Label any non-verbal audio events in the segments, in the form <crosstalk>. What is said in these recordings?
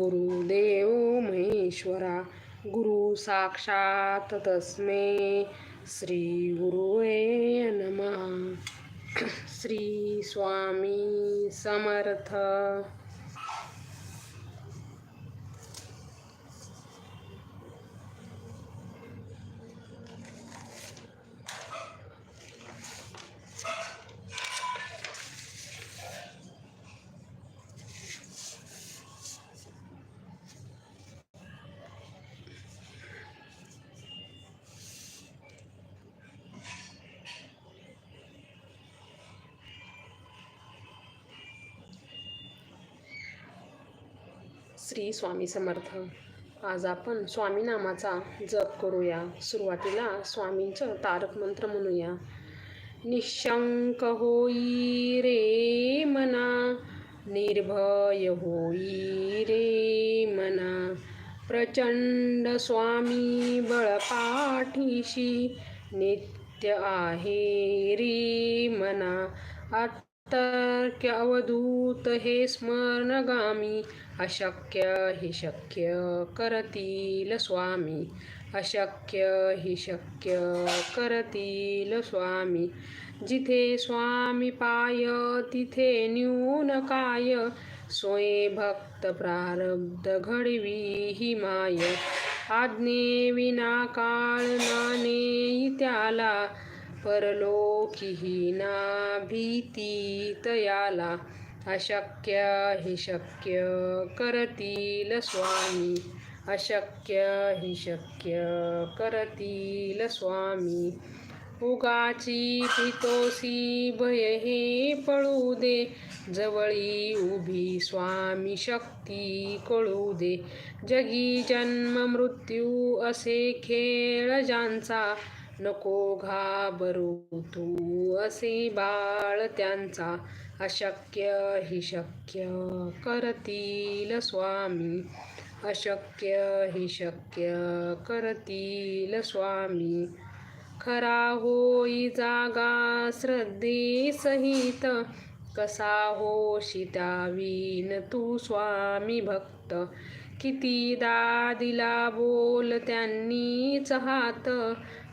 गुरुदेव महेश्वरा गुरु साक्षात तस्मे श्री गुरुवे नमः। <clears throat> श्री स्वामी समर्थ। श्री स्वामी समर्थ. आज आपण स्वामी नामाचा जप करूया. सुरुवातीला स्वामींचं तारक मंत्र म्हणूया. निशंक होई रे मना निर्भय होई रे मना. प्रचंड स्वामी बळपाठीशी नित्य आहे रे मना. अतर्क्य अवधूत हे स्मरणगामी अशक्य हि शक्य करतील स्वामी. अशक्य हि शक्य करतील स्वामी. जिथे स्वामी पाय तिथे न्यून काय? सोये भक्त प्रारब्ध घडवी ही माय. आज्ञे विना काळ नाने त्याला. परलोकीही ना भीती तयाला अशक्य हि शक्य करतील स्वामी अशक्य हि शक्य करतील स्वामी. उगाची पितोसी भय हे पळू दे जवळी उभी स्वामी शक्ती कळू दे. जगी जन्म मृत्यू असे खेळ ज्यांचा नको घाबरू तू असे बाळ त्यांचा अशक्य हि शक्य करतील स्वामी. अशक्य हि शक्य करतील स्वामी. खरा होई जागा श्रद्धे सहित कसा होशी त्यावीन तू स्वामी भक्त. कितीदा दिला बोल त्यांनीच हात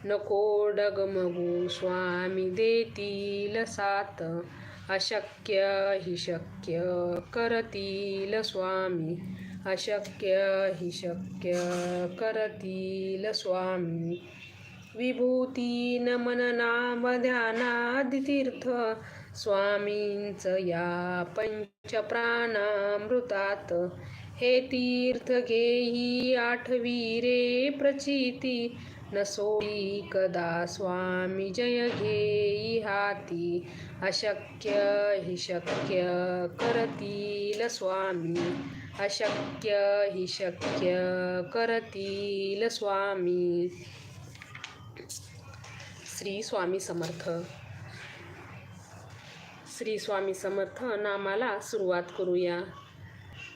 नको डगमगू स्वामी देतील साथ. अशक्य हि शक्य करतील स्वामी. अशक्य हि शक्य करतील स्वामी. विभूती नमन नाम ध्यानादितीर्थ. स्वामींच या पंचप्राणामृतात. हे तीर्थ घेई आठवी रे प्रचिती. नसोई कदा स्वामी जय घेई हाती. अशक्य हि शक्य करतील स्वामी. अशक्य हि शक्य करतील स्वामी. श्री स्वामी समर्थ. श्री स्वामी समर्थ नामाला सुरुवात करूया.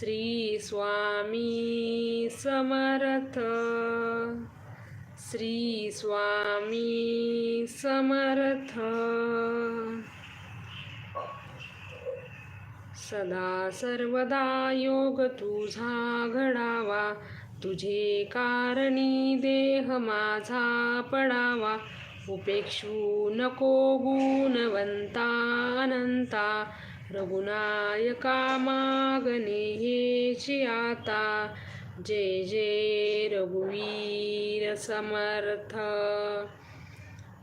श्री स्वामी समर्थ. श्री स्वामी समर्थ. सदा सर्वदा योग तुझा घडावा. तुझे कारणी देह माझा पडावा. उपेक्षू नको गुणवंता अनंता रघुनायका मागणे आता. जय जय रघुवीर समर्थ.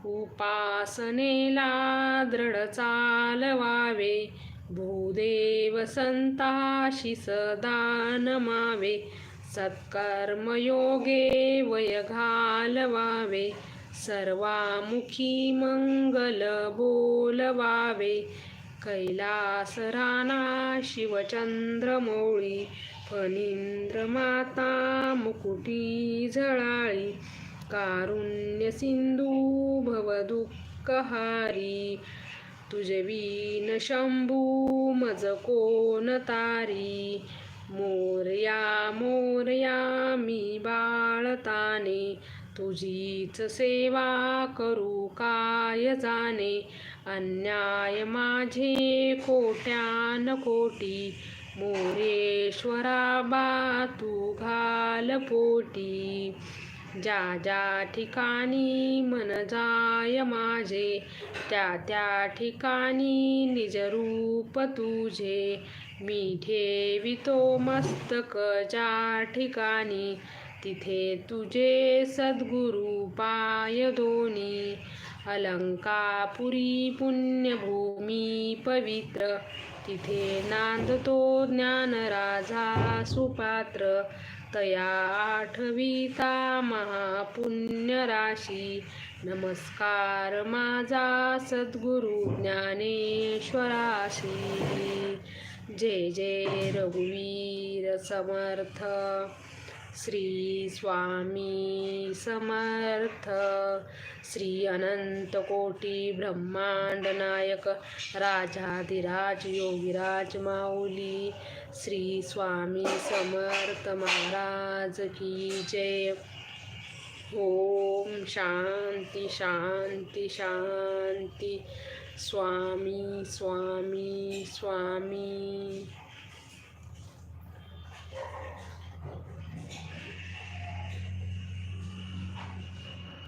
उपासनेला दृढ चालवावे. भूदेव संताशी सदा नमावे. सत्कर्मयोगे वय घालवावे. सर्वामुखी मंगल बोलवावे. कैलास राणा शिवचंद्रमौळी फणींद्र माता मुकुटी झळाळी कारुण्य सिंधू भवदुःखहारी तुझे शंभू मज कोण तारी मोरया मोरया मी बाळताने तुझीच सेवा करू काय जाणे? अन्याय माझे कोट्यान कोटी मोरेश्वरा बा तू घाल पोटी. ज्या ज्या ठिकाणी मन जाय माझे त्या त्या ठिकाणी निज रूप तुझे. मी ठेवितो मस्तक ज्या ठिकाणी तिथे तुझे सद्गुरू पाय दोनी. अलंकापुरी पुण्यभूमी पवित्र. तिथे नांदतो ज्ञान राजा सुपात्र. तया आठविता महापुण्यराशी नमस्कार माझा सद्गुरु ज्ञानेश्वराशी. जय जय रघुवीर समर्थ. श्री स्वामी समर्थ श्री अनंत कोटी ब्रह्मांड नायक राजाधिराज योगीराज माऊली श्री स्वामी समर्थ महाराज की जय. ओम शांती शांती शांती. स्वामी स्वामी स्वामी.